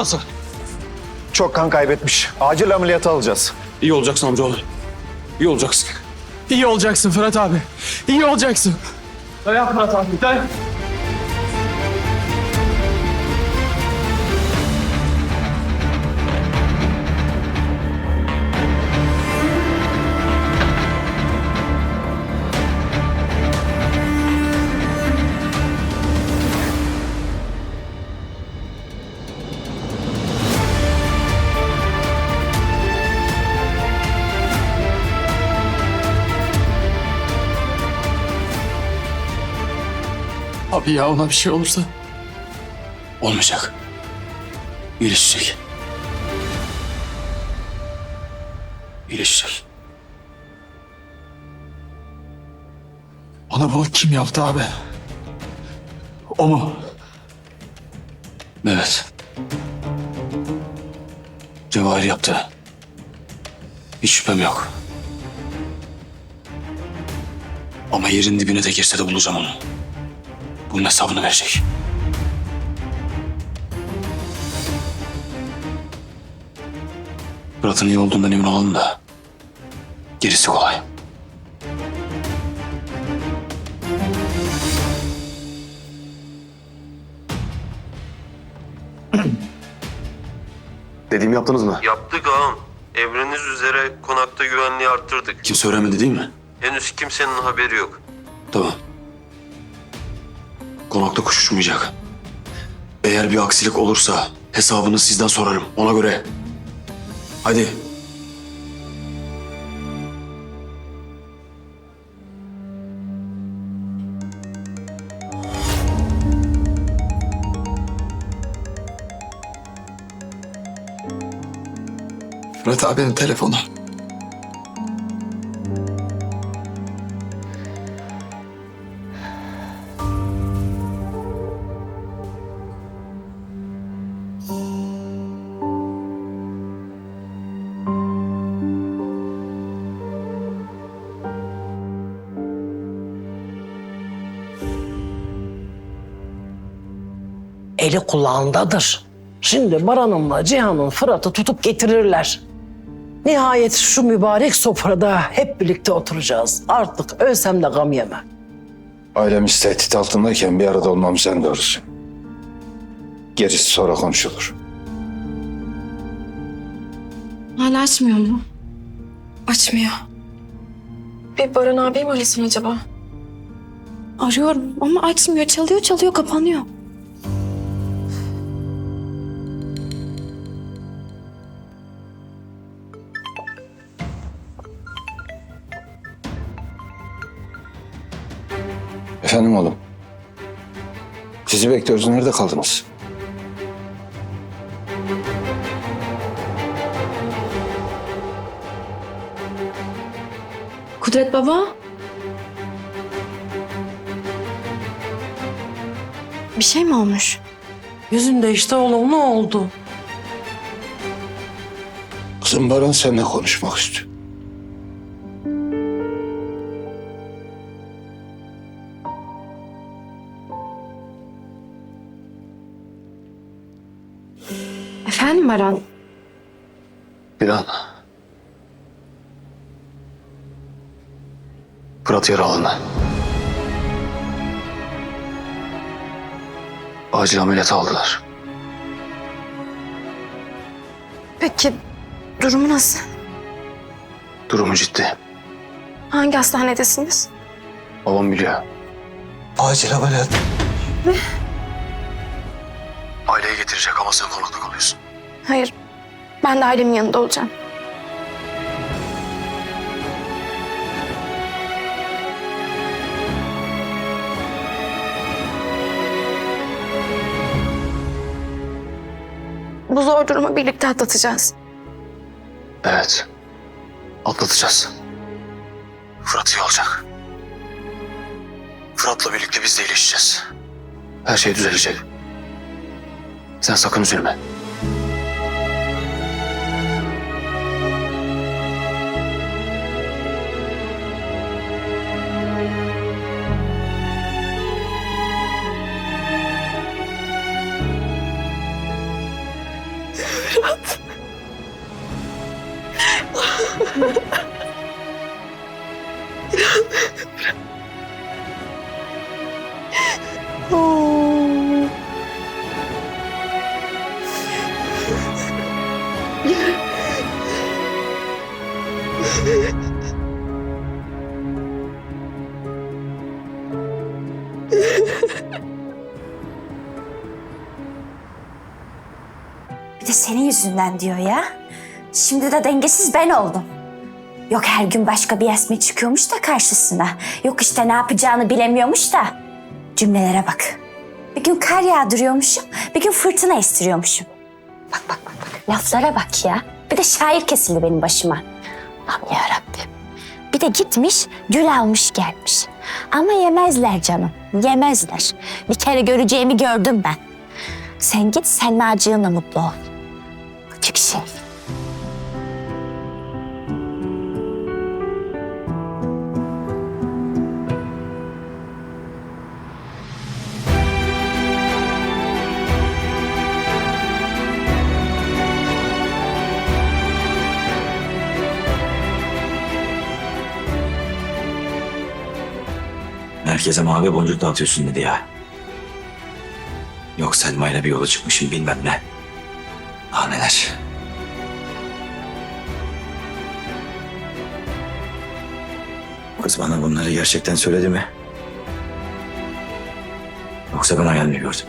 nasıl? Çok kan kaybetmiş. Acil ameliyata alacağız. İyi olacaksın amcaoğlu. İyi olacaksın. İyi olacaksın Fırat abi. İyi olacaksın. Dayan Fırat abi dayan. Abi ya ona bir şey olursa. Olmayacak. İyileşecek. İyileşecek. Bana bunu kim yaptı abi? O mu? Evet. Cevahir yaptı. Hiç şüphem yok. Ama yerin dibine de girse de bulacağım onu. Bunun hesabını verecek. Fırat'ın iyi olduğundan emin olalım da gerisi kolay. Dediğimi yaptınız mı? Yaptık ağam. Emriniz üzere konakta güvenliği arttırdık. Kimse öğrenmedi değil mi? Henüz kimsenin haberi yok. Konakta kuş uçmayacak. Eğer bir aksilik olursa hesabını sizden sorarım. Ona göre. Hadi. Fırat abinin telefonu. Eli kulağındadır. Şimdi Baran'ımla Cihan'ın Fırat'ı tutup getirirler. Nihayet şu mübarek sofrada hep birlikte oturacağız. Artık ölsem de gam yemem. Ailemiz tehdit altındayken bir arada olmamız en doğrusu. Gerisi sonra konuşulur. Hala açmıyor mu? Açmıyor. Bir Baran abi mi arasın acaba? Arıyorum ama açmıyor. Çalıyor çalıyor kapanıyor. Sizi bekliyoruz. Nerede kaldınız? Kudret baba. Bir şey mi olmuş? Yüzünde işte oğlum ne oldu? Kızım Baran seninle konuşmak istiyor. Efendim Baran? Bir an. Fırat yaralandı. Acil ameliyata aldılar. Peki durumu nasıl? Durumu ciddi. Hangi hastanedesiniz? Babam biliyor. Acil ameliyat. Aileyi getirecek ama sen konakta kalıyorsun. Hayır. Ben de ailemin yanında olacağım. Bu zor durumu birlikte atlatacağız. Evet. Atlatacağız. Fırat iyi olacak. Fırat'la birlikte biz de iyileşeceğiz. Her şey düzelecek. Sen sakın üzülme. Fırat. Ha ha. De senin yüzünden diyor ya. Şimdi de dengesiz ben oldum. Yok her gün başka bir Yasmin çıkıyormuş da karşısına. Yok işte ne yapacağını bilemiyormuş da. Cümlelere bak. Bir gün kar yağdırıyormuşum, bir gün fırtına estiriyormuşum. Bak bak bak bak. Laflara bak ya. Bir de şair kesildi benim başıma. Allah'ım yarabbim. Bir de gitmiş gül almış gelmiş. Ama yemezler canım. Yemezler. Bir kere göreceğimi gördüm ben. Sen git Selmacığınla mutlu ol. Herkese mavi boncuk dağıtıyorsun dedi ya. Yok Selma ile bir yola çıkmışım bilmem ne. Daha neler. Kız bana bunları gerçekten söyledi mi? Yoksa ben hayal mi gördüm?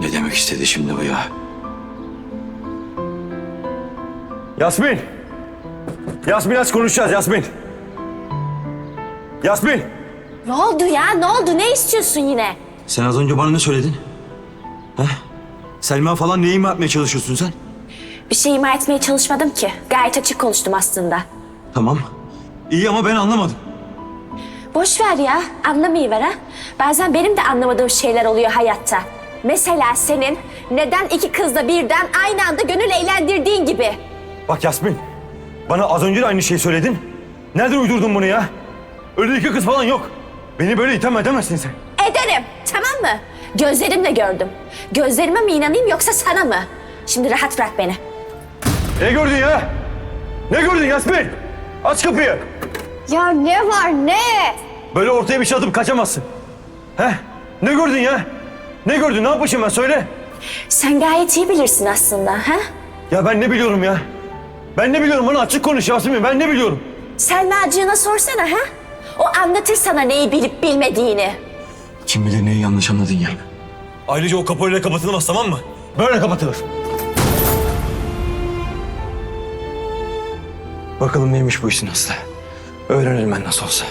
Ne demek istedi şimdi bu ya? Yasmin! Yasmin aç konuşacağız Yasmin. Yasmin! Ne oldu ya? Ne oldu? Ne istiyorsun yine? Sen az önce bana ne söyledin? He? Selma falan neyi ima etmeye çalışıyorsun sen? Bir şey ima etmeye çalışmadım ki. Gayet açık konuştum aslında. Tamam. İyi ama ben anlamadım. Boş ver ya. Anlamayıver ha. Bazen benim de anlamadığım şeyler oluyor hayatta. Mesela senin neden iki kızla birden aynı anda gönül eğlendirdiğin gibi. Bak Yasmin, bana az önce de aynı şeyi söyledin. Nereden uydurdun bunu ya? Öyle iki kız falan yok. Beni böyle itham edemezsin sen. Ederim. Tamam mı? Gözlerimle gördüm. Gözlerime mi inanayım yoksa sana mı? Şimdi rahat bırak beni. Ne gördün ya? Ne gördün Yasmin? Aç kapıyı. Ya ne var ne? Böyle ortaya bir şey atıp kaçamazsın. He? Ne gördün ya? Ne gördün? Ne yapmışım ben? Söyle. Sen gayet iyi bilirsin aslında ha? Ya ben ne biliyorum ya? Ben ne biliyorum? Bana açık konuş Yasemin. Ben ne biliyorum? Selmacığına sorsana ha? O anlatır sana neyi bilip bilmediğini. Kim bilir neyi yanlış anladın ya. Ayrıca o kapı öyle kapatılmaz tamam mı? Böyle kapatılır. Bakalım neymiş bu işin aslı. Öğrenirim ben nasıl olsa.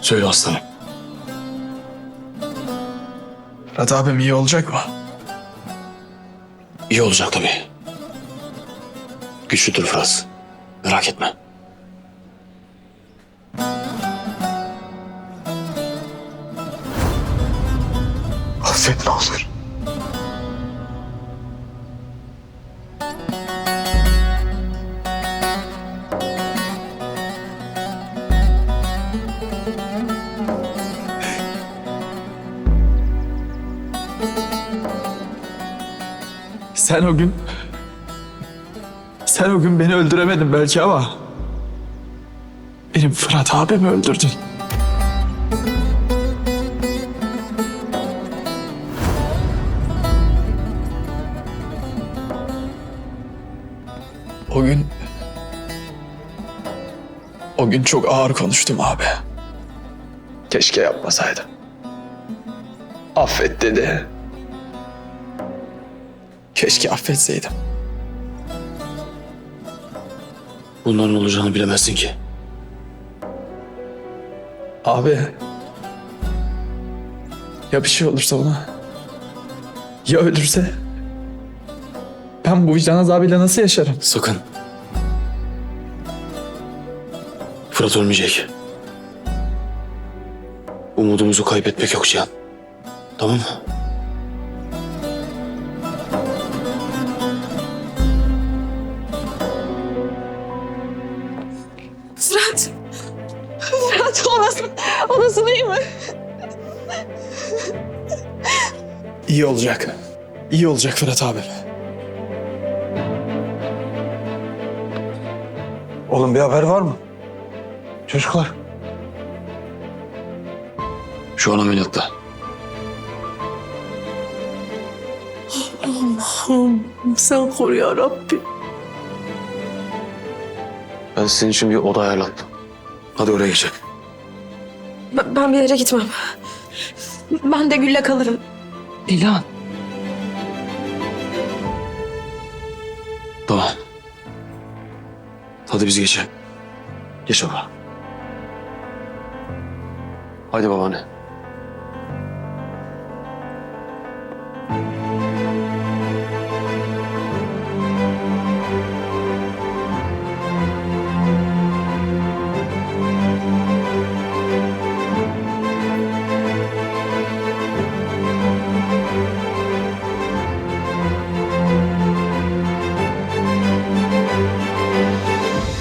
Söyle aslanım. Fırat abim iyi olacak mı? İyi olacak tabii. Güçlüdür Fırat. Merak etme. Sen o gün... Sen o gün beni öldüremedin belki ama... Benim Fırat abimi öldürdün. O gün... O gün çok ağır konuştum abi. Keşke yapmasaydım. Affet dedi. Keşke affetseydim. Bunların olacağını bilemezsin ki. Abi. Ya bir şey olursa ona? Ya ölürse? Ben bu vicdan azabıyla nasıl yaşarım? Sakın. Fırat ölmeyecek. Umudumuzu kaybetmek yok Cihan. Tamam mı? İyi olacak. İyi olacak Fırat abi. Oğlum bir haber var mı? Çocuklar. Şu an ameliyatta. Sen koru ya Rabbi. Ben senin için bir oda ayarlattım. Hadi oraya geçelim. Ben, ben bir yere gitmem. Ben de Gül'le kalırım. İlan. Tamam. Hadi biz geçelim. Geç baba. Hadi babaanne.